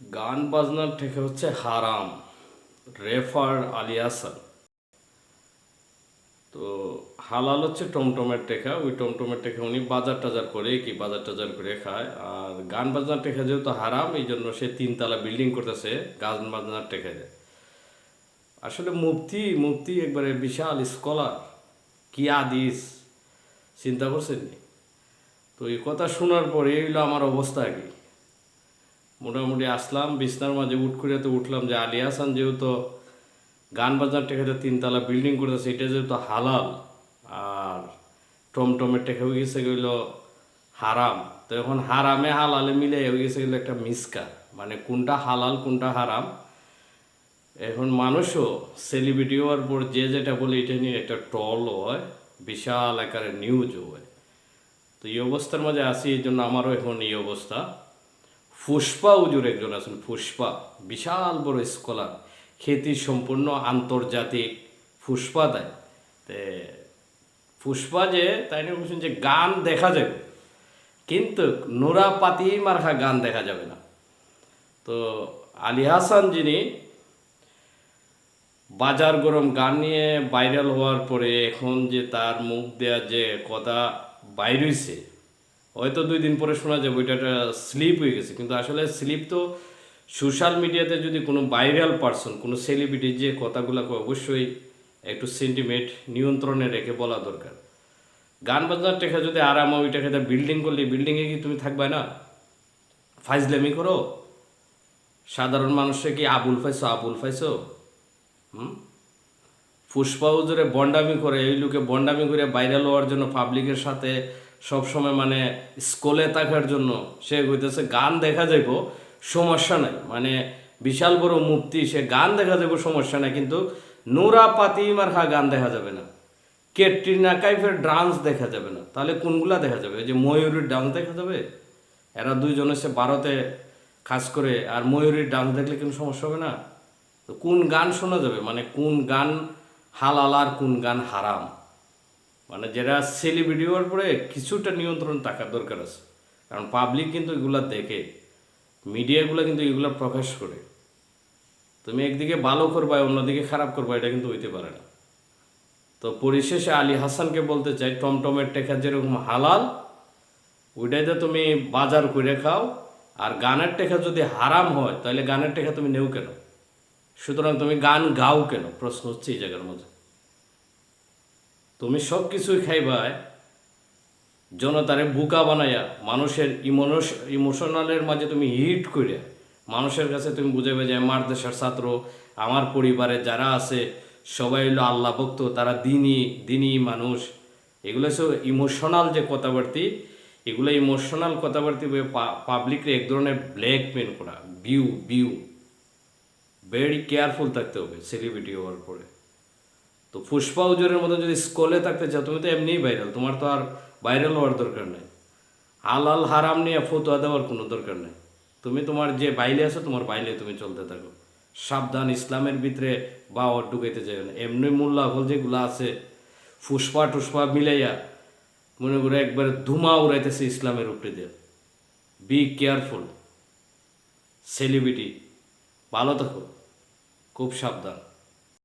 গান বাজনার থেকে হচ্ছে হারাম, রেফার আলী হাসান। তো হালাল হচ্ছে টমটমের টেকা, ওই টমটমের টেকা উনি বাজার টাজার করে কি বাজার টাজার করে খায়। আর গান বাজনার টেকা যেহেতু হারাম, এই জন্য সে তিনতলা বিল্ডিং করতেছে, গান বাজনার টেকা দেয় আসলে মুফতি মুফতি একবারে বিশাল স্কলার, কি আদিস, চিন্তা করছেন তো এই কথা শোনার পরে এই হলো আমার অবস্থা আর কি। মোটামুটি আসলাম, বিছনার মাঝে উঠ করে তো উঠলাম যে আলী হাসান যেহেতু গান বাজার টেকাতে তিনতলা বিল্ডিং করতেছে, এটা যেহেতু হালাল, আর টমটমের টেকা হয়ে গেছে গেল হারাম। তো এখন হারামে হালালে মিলে হয়ে গেছে গেলো একটা মিসকা। মানে কোনটা হালাল, কোনটা হারাম। এখন মানুষও সেলিব্রিটি হওয়ার পর যে যেটা বলে, এটা নিয়ে একটা টল হয়, বিশাল আকারে নিউজও হয়। তো এই অবস্থার মাঝে আসি এই জন্য আমারও এখন এই অবস্থা। ফুষ্পা উজুর একজন আছেন ফুষ্পা বিশাল বড় স্কলার খ্যাতি সম্পূর্ণ আন্তর্জাতিক ফুষ্পা দেয় তে ফুষ্পা যে, তাই নিয়ে বলছেন যে, গান দেখা যাবে। কিন্তু নোরা পাতি মার্কা গান দেখা যাবে না। তো আলী হাসান যিনি বাজার গরম গান নিয়ে ভাইরাল হওয়ার পরে এখন যে তার মুখ দেয়া যে কথা বাইর হইছে হয়তো দুই দিন পরে শোনা যাবে ওইটা একটা স্লিপ হয়ে গেছে। কিন্তু আসলে স্লিপ তো সোশ্যাল মিডিয়াতে যদি কোনো ভাইরাল পার্সন কোনো সেলিব্রিটি যে কথাগুলো অবশ্যই একটু সেন্টিমেন্ট নিয়ন্ত্রণে রেখে বলা দরকার। গান বাজনার টেকা যদি আরাম ওইটা খেতে বিল্ডিং করলে বিল্ডিংয়ে কি তুমি থাকবে না? ফাইজলামি করো। সাধারণ মানুষে কি আবুল ফাইছো আবুল ফাইছো হুম? পুষ্পা হুজুরে বন্ডামি করে, এই লোকে বন্ডামি করে ভাইরাল হওয়ার জন্য পাবলিকের সাথে সবসময় মানে স্কুলে থাকার জন্য সে হইতেছে গান দেখা যাইব, সমস্যা নাই। মানে বিশাল বড় মুক্তি সে গান দেখা যাবে সমস্যা নাই, কিন্তু নোরা পাতি মার্কা গান দেখা যাবে না। কেটরিনা কাইফের ডান্স দেখা যাবে না। তাহলে কোনগুলা দেখা যাবে? যে ময়ূরীর ডান্স দেখা যাবে? এরা দুইজন এসে ভারতে কাজ করে, আর ময়ূরীর ডান্স দেখলে কোনো সমস্যা হবে না? তো কোন গান শোনা যাবে? মানে কোন গান হালাল আর কোন গান হারাম? মানে যারা সেলিব্রিটি হওয়ার পরে কিছুটা নিয়ন্ত্রণ থাকার দরকার আছে। কারণ পাবলিক কিন্তু এগুলা দেখে মিডিয়াগুলো কিন্তু এগুলা প্রকাশ করে। তুমি একদিকে ভালো করবা, অন্যদিকে খারাপ করবা, এটা কিন্তু হইতে পারে না। তো পরিশেষে আলী হাসানকে বলতে চাই, টমটমের টেকা যেরকম হালাল ওইটাইতে তুমি বাজার করে খাও। আর গানের টেকা যদি হারাম হয়, তাহলে গানের টেকা তুমি নেও কেন? সুতরাং তুমি গান গাও কেন? প্রশ্ন হচ্ছে এই জায়গার মধ্যে। তুমি সব কিছুই খাইবাই জনতারে বুকা বানাইয়া, মানুষের ইমোনস ইমোশনালের মাঝে তুমি হিট করে মানুষের কাছে তুমি বুঝাবে যে আমার দেশের ছাত্র, আমার পরিবারে যারা আছে, সবাই হলো আল্লাহ ভক্ত, তারা দিনই দিনই মানুষ। এগুলো সব ইমোশনাল যে কথাবার্তি, এগুলো ইমোশনাল কথাবার্তি পাবলিকরে এক ধরনের ব্ল্যাকমেল করা বিউ বিউ ভেরি কেয়ারফুল থাকতে হবে সেলিব্রিটি হওয়ার পরে। তো পুষ্পা উজুরের মতো যদি স্কুলে থাকতে চাও, তুমি তো এমনিই ভাইরাল তোমার তো আর ভাইরাল হওয়ার দরকার নেই। হালাল হারাম নিয়ে ফতোয়া দেওয়ার কোনো দরকার নেই। তুমি তোমার যে বাইলে আছো, তোমার বাইলে তুমি চলতে থাকো। সাবধান, ইসলামের ভিতরে বা ওর ঢুকাইতে যাবে না। এমনি মোল্লা ফল যেগুলো আছে ফুসপা টুসপা মিলাইয়া মনে করে একবার ধুমা উড়াইতেছে ইসলামের উপরে দিয়ে। বি কেয়ারফুল সেলিব্রিটি ভালো থাকো। খুব সাবধান।